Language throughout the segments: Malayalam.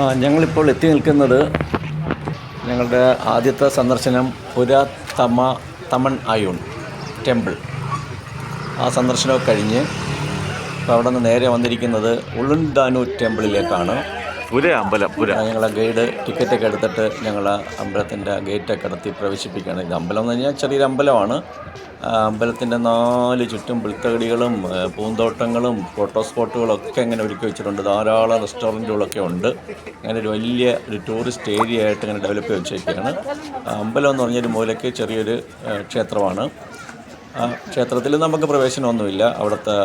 ആ ഞങ്ങളിപ്പോൾ എത്തി നിൽക്കുന്നത് ഞങ്ങളുടെ ആദ്യത്തെ സന്ദർശനം പുര തമ തമൺ ആയൂൺ ടെമ്പിൾ. ആ സന്ദർശനമൊക്കെ കഴിഞ്ഞ് അവിടെ നിന്ന് നേരെ വന്നിരിക്കുന്നത് ഉളുൻദാനു ടെമ്പിളിലേക്കാണ്. പുര അമ്പലം പുര. ഞങ്ങളെ ഗൈഡ് ടിക്കറ്റൊക്കെ എടുത്തിട്ട് ഞങ്ങൾ അമ്പലത്തിന്റെ ഗേറ്റൊക്കെ കടത്തി പ്രവേശിപ്പിക്കുകയാണ്. ഇത് അമ്പലം എന്ന് പറഞ്ഞാൽ ചെറിയൊരു അമ്പലമാണ്. അമ്പലത്തിന്റെ നാല് ചുറ്റും പുൽത്തകടികളും പൂന്തോട്ടങ്ങളും ഫോട്ടോ സ്പോട്ടുകളും ഒക്കെ ഇങ്ങനെ ഒരുക്കി വെച്ചിട്ടുണ്ട്. ധാരാളം റെസ്റ്റോറന്റുകളൊക്കെ ഉണ്ട്. അങ്ങനെ ഒരു വലിയ ഒരു ടൂറിസ്റ്റ് ഏരിയ ആയിട്ട് ഇങ്ങനെ ഡെവലപ്പ് ചെയ്ത് വെച്ചേക്കുകയാണ് അമ്പലം എന്ന് പറഞ്ഞൊരു മൂലയ്ക്ക് ചെറിയൊരു ക്ഷേത്രമാണ്. ക്ഷേത്രത്തിൽ നമുക്ക് പ്രവേശനമൊന്നുമില്ല. അവിടുത്തെ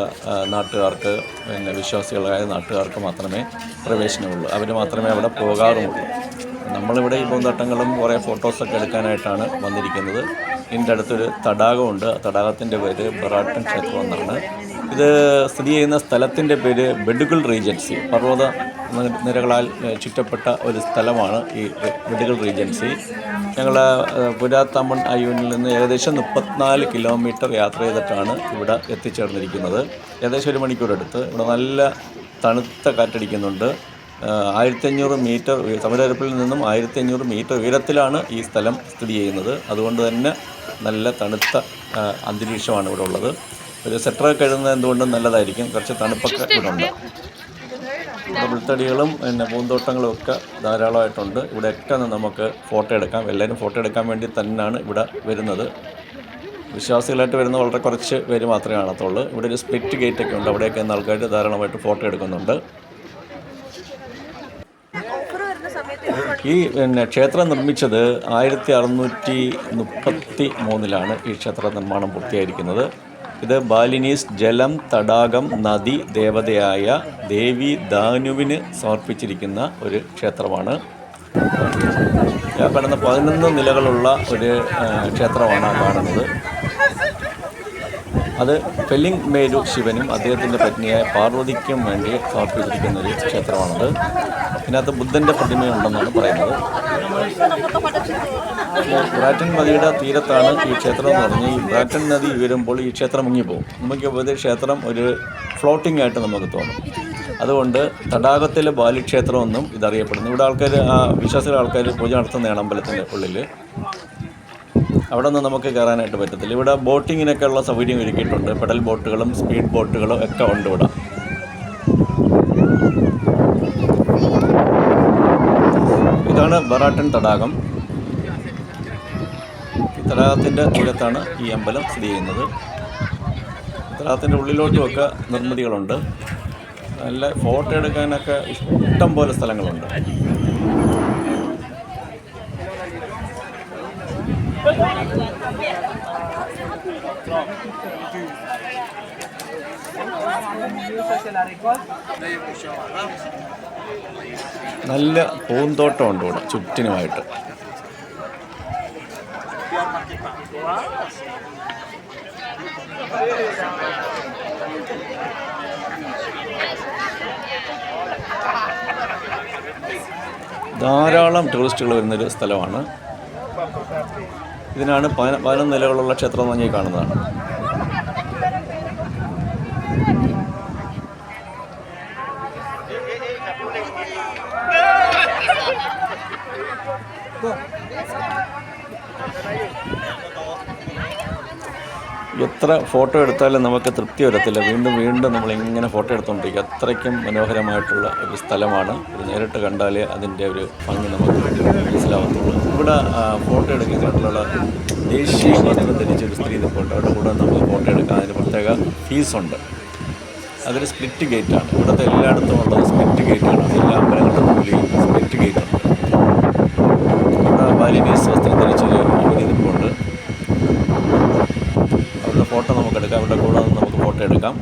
നാട്ടുകാർക്ക് പിന്നെ വിശ്വാസികളായ നാട്ടുകാർക്ക് മാത്രമേ പ്രവേശനമുള്ളൂ. അവർ മാത്രമേ അവിടെ പോകാറുമുള്ളൂ നമ്മളിവിടെ ഈ പൂന്തോട്ടങ്ങളും കുറേ ഫോട്ടോസൊക്കെ എടുക്കാനായിട്ടാണ് വന്നിരിക്കുന്നത്. ഇതിന്റെ അടുത്തൊരു തടാകമുണ്ട്. ആ തടാകത്തിന്റെ പേര് ബറാട്ടൻ ക്ഷേത്രം എന്നാണ്. ഇത് സ്ഥിതി ചെയ്യുന്ന സ്ഥലത്തിന്റെ പേര് ബെഡുഗൾ റീജൻസി പർവത നിരകളാൽ ചുറ്റപ്പെട്ട ഒരു സ്ഥലമാണ് ഈ മെഡിക്കൽ റീജൻസി. ഞങ്ങൾ പുരാത്തമ്മൺ അയ്യൂനിൽ നിന്ന് ഏകദേശം മുപ്പത്തിനാല് കിലോമീറ്റർ യാത്ര ചെയ്തിട്ടാണ് ഇവിടെ എത്തിച്ചേർന്നിരിക്കുന്നത്. ഏകദേശം ഒരു മണിക്കൂർ അടുത്ത് ഇവിടെ നല്ല തണുത്ത കാറ്റടിക്കുന്നുണ്ട്. ആയിരത്തി അഞ്ഞൂറ് മീറ്റർ തമിഴരപ്പിൽ നിന്നും ആയിരത്തി അഞ്ഞൂറ് മീറ്റർ ഉയരത്തിലാണ് ഈ സ്ഥലം സ്ഥിതി ചെയ്യുന്നത്. അതുകൊണ്ട് തന്നെ നല്ല തണുത്ത അന്തരീക്ഷമാണ് ഇവിടെ ഉള്ളത്. ഒരു സെറ്ററൊക്കെ എഴുതുന്നത് എന്തുകൊണ്ടും നല്ലതായിരിക്കും. കുറച്ച് തണുപ്പൊക്കെ ഇവിടെ ഉണ്ട് ഇവിടെ തടികളും പിന്നെ പൂന്തോട്ടങ്ങളും ഒക്കെ ധാരാളമായിട്ടുണ്ട്. ഇവിടെയൊക്കെ നമുക്ക് ഫോട്ടോ എടുക്കാം. എല്ലാവരും ഫോട്ടോ എടുക്കാൻ വേണ്ടി തന്നെയാണ് ഇവിടെ വരുന്നത്. വിശ്വാസികളായിട്ട് വരുന്ന വളരെ കുറച്ച് പേര് മാത്രമേ കാണത്തുള്ളൂ. ഇവിടെ ഒരു സ്പ്ലിറ്റ് ഗേറ്റ് ഒക്കെ ഉണ്ട്. അവിടെയൊക്കെ ഇന്ന് ആൾക്കാർ ധാരാളമായിട്ട് ഫോട്ടോ എടുക്കുന്നുണ്ട്. ഈ പിന്നെ ക്ഷേത്രം നിർമ്മിച്ചത് ആയിരത്തി അറുന്നൂറ്റി മുപ്പത്തി മൂന്നിലാണ് ഈ ക്ഷേത്ര നിർമ്മാണം പൂർത്തിയായിരിക്കുന്നത്. ഇത് ബാലിനീസ് ജലം തടാകം നദി ദേവതയായ ദേവി ദാനുവിന് സമർപ്പിച്ചിരിക്കുന്ന ഒരു ക്ഷേത്രമാണ്. ഞാൻ കാണുന്ന പതിനൊന്ന് നിലകളുള്ള ഒരു ക്ഷേത്രമാണ് കാണുന്നത്. അത് ഫെല്ലിംഗ് മേരു ശിവനും അദ്ദേഹത്തിന്റെ പത്നിയായ പാർവതിക്കും വേണ്ടി സമർപ്പിച്ചിരിക്കുന്ന ഒരു ക്ഷേത്രമാണത്. ഇതിനകത്ത് ബുദ്ധന്റെ പ്രതിമയുണ്ടെന്നാണ് പറയുന്നത്. ബ്രാറ്റൻ നദിയുടെ തീരത്താണ് ഈ ക്ഷേത്രം എന്ന് പറഞ്ഞ് ഈ ബ്രാറ്റൻ നദി വരുമ്പോൾ ഈ ക്ഷേത്രം മുങ്ങിപ്പോകും മുങ്ങിപ്പോയത് ക്ഷേത്രം ഒരു ഫ്ലോട്ടിംഗ് ആയിട്ട് നമുക്ക് തോന്നും. അതുകൊണ്ട് തടാകത്തിലെ ബാലിക്ഷേത്രം എന്നും ഇതറിയപ്പെടുന്നു. ഇവിടെ ആൾക്കാർ ആ വിശ്വാസികളെ ആൾക്കാർ പൂജ നടത്തുന്നതാണ് അമ്പലത്തിന്റെ ഉള്ളിൽ അവിടെ നിന്ന് നമുക്ക് കയറാനായിട്ട് പറ്റത്തില്ല. ഇവിടെ ബോട്ടിങ്ങിനൊക്കെ ഉള്ള സൗകര്യം ഒരുക്കിയിട്ടുണ്ട്. പെഡൽ ബോട്ടുകളും സ്പീഡ് ബോട്ടുകളും ഒക്കെ ഉണ്ട് ഇവിടെ. ബറാട്ടൻ തടാകം. ഈ തടാകത്തിന്റെ തീരത്താണ് ഈ അമ്പലം സ്ഥിതി ചെയ്യുന്നത്. തടാകത്തിന്റെ ഉള്ളിലോട്ടുമൊക്കെ നിർമ്മിതികളുണ്ട്. നല്ല ഫോട്ടോ എടുക്കാനൊക്കെ ഇഷ്ടം പോലെ സ്ഥലങ്ങളുണ്ട്. നല്ല പൂന്തോട്ടം ഉണ്ട് ഇവിടെ ചുറ്റിനുമായിട്ട്. ധാരാളം ടൂറിസ്റ്റുകൾ വരുന്നൊരു സ്ഥലമാണ്. ഇതിനാണ് പതിന പതിനൊന്ന് നിലകളുള്ള ക്ഷേത്രം എന്ന് കാണുന്നതാണ്. എത്ര ഫോട്ടോ എടുത്താലും നമുക്ക് തൃപ്തി വരത്തില്ല. വീണ്ടും വീണ്ടും നമ്മൾ ഇങ്ങനെ ഫോട്ടോ എടുത്തുകൊണ്ടിരിക്കുക. അത്രയ്ക്കും മനോഹരമായിട്ടുള്ള ഒരു സ്ഥലമാണ്. നേരിട്ട് കണ്ടാലേ അതിന്റെ ഒരു ഭംഗി നമുക്ക് മനസ്സിലാവത്തുള്ളൂ. ഇവിടെ ഫോട്ടോ എടുക്കുന്നതിനുള്ള ദേശീയ വസ്ത്രം ധരിച്ചൊരു സ്ത്രീ ഫോട്ടോ അവിടെ കൂടെ നമുക്ക് ഫോട്ടോ എടുക്കാൻ അതിന് പ്രത്യേക ഫീസുണ്ട്. അതൊരു സ്പ്ലിറ്റ് ഗേറ്റാണ്. ഇവിടുത്തെ എല്ലായിടത്തും ഉള്ളത് സ്പ്ലിറ്റ് ഗേറ്റാണ്. എല്ലാ അമ്പലങ്ങളുടെ സ്പ്ലിറ്റ് ഗേറ്റ് ഉണ്ട് വേസ് വസ്ത്രം ധരിച്ചൊരു യുവതി നിൽപ്പുണ്ട്. അവരുടെ ഫോട്ടോ നമുക്ക് എടുക്കാം. അവരുടെ കൂടെ നമുക്ക് ഫോട്ടോ എടുക്കാം.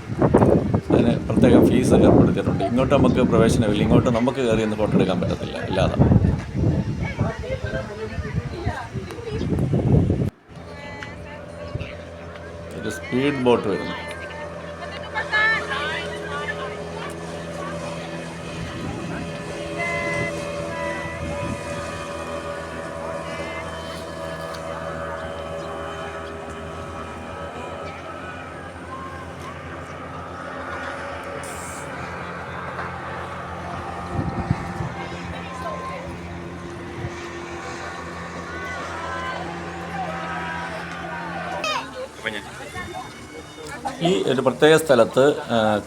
അതിന് പ്രത്യേകം ഫീസ് ഏർപ്പെടുത്തിയിട്ടുണ്ട്. ഇങ്ങോട്ട് നമുക്ക് പ്രവേശനമില്ല ഇങ്ങോട്ട് നമുക്ക് കയറി ഒന്ന് ഫോട്ടോ എടുക്കാൻ പറ്റത്തില്ല. ഇല്ലാതെ. ഒരു സ്പീഡ് ബോട്ട് വരുന്നു. ഈ ഒരു പ്രത്യേക സ്ഥലത്ത്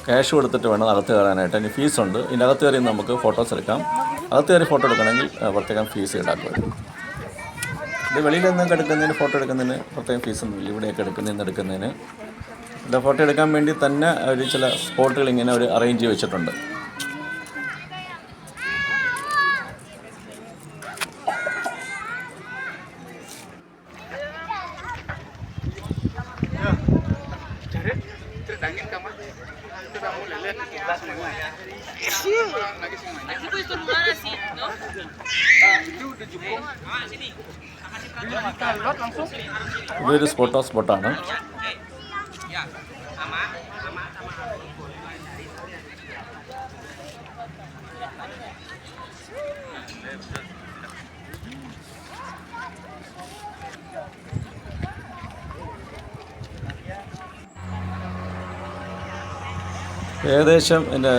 ക്യാഷ് കൊടുത്തിട്ട് വേണം അകത്ത് കയറാനായിട്ട്. അതിന് ഫീസുണ്ട് ഇതിന്റെ അകത്ത് കയറി നമുക്ക് ഫോട്ടോസ് എടുക്കാം. അകത്ത് കയറി ഫോട്ടോ എടുക്കണമെങ്കിൽ പ്രത്യേകം ഫീസ് ഈടാക്കും ഇത് വെളിയിൽ നിന്നൊക്കെ എടുക്കുന്നതിന് ഫോട്ടോ എടുക്കുന്നതിന് പ്രത്യേകം ഫീസൊന്നുമില്ല ഇവിടെയൊക്കെ എടുക്കുന്നതിന് എടുക്കുന്നതിന്. ഇവിടെ ഫോട്ടോ എടുക്കാൻ വേണ്ടി തന്നെ ഒരു ചില സ്പോട്ടുകൾ ഇങ്ങനെ ഒരു അറേഞ്ച് ചെയ്ത് വെച്ചിട്ടുണ്ട്. Aquí puedes tornudar así, ¿no? Where is Potas Botana? ഏകദേശം എന്റെ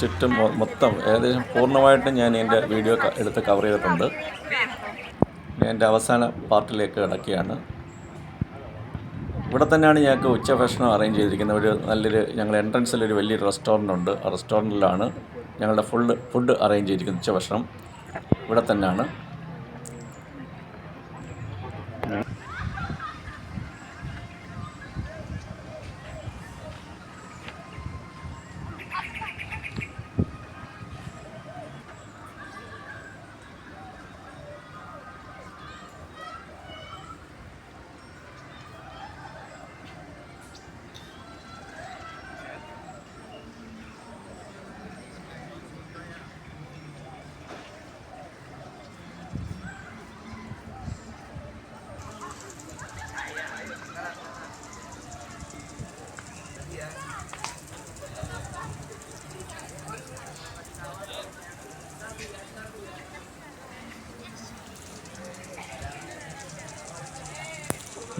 ചുറ്റും മൊത്തം ഏകദേശം പൂർണമായിട്ടും ഞാൻ എന്റെ വീഡിയോ എടുത്ത് കവർ ചെയ്തിട്ടുണ്ട്. എന്റെ അവസാന പാർട്ടിലേക്ക് കിടക്കുകയാണ്. ഇവിടെ തന്നെയാണ് ഞങ്ങൾക്ക് ഉച്ചഭക്ഷണം അറേഞ്ച് ചെയ്തിരിക്കുന്നത്. ഒരു നല്ലൊരു ഞങ്ങളുടെ എൻട്രൻസിൽ ഒരു വലിയൊരു റെസ്റ്റോറന്റ് ഉണ്ട്. ആ റെസ്റ്റോറന്റിലാണ് ഞങ്ങളുടെ ഫുള്ള് ഫുഡ് അറേഞ്ച് ചെയ്തിരിക്കുന്നത് ഉച്ചഭക്ഷണം. ഇവിടെ തന്നെയാണ്.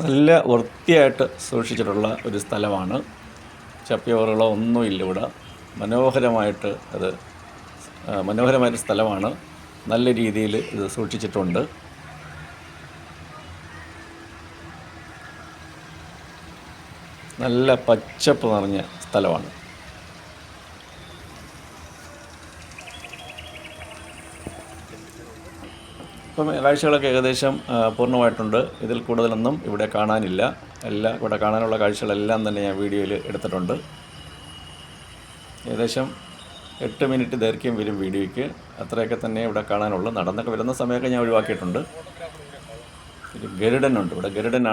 നല്ല വൃത്തിയായിട്ട് സൂക്ഷിച്ചിട്ടുള്ള ഒരു സ്ഥലമാണ്. ചപ്പിയോറുകളോ ഒന്നുമില്ല ഇവിടെ. മനോഹരമായിട്ട് അത് മനോഹരമായൊരു സ്ഥലമാണ്. നല്ല രീതിയിൽ ഇത് സൂക്ഷിച്ചിട്ടുണ്ട്. നല്ല പച്ചപ്പ് നിറഞ്ഞ സ്ഥലമാണ്. ഇപ്പം കാഴ്ചകളൊക്കെ ഏകദേശം പൂർണമായിട്ടുണ്ട്. ഇതിൽ കൂടുതലൊന്നും ഇവിടെ കാണാനില്ല. എല്ലാം ഇവിടെ കാണാനുള്ള കാഴ്ചകളെല്ലാം തന്നെ ഞാൻ വീഡിയോയിൽ എടുത്തിട്ടുണ്ട്. ഏകദേശം എട്ട് മിനിറ്റ് ദൈർഘ്യം വരും വീഡിയോയ്ക്ക്. അത്രയൊക്കെ തന്നെ ഇവിടെ കാണാനുള്ളൂ. നടന്നൊക്കെ വരുന്ന സമയമൊക്കെ ഞാൻ ഒഴിവാക്കിയിട്ടുണ്ട്. ഒരു ഗരുഡനുണ്ട്. ഇവിടെ ഗരുഡൻ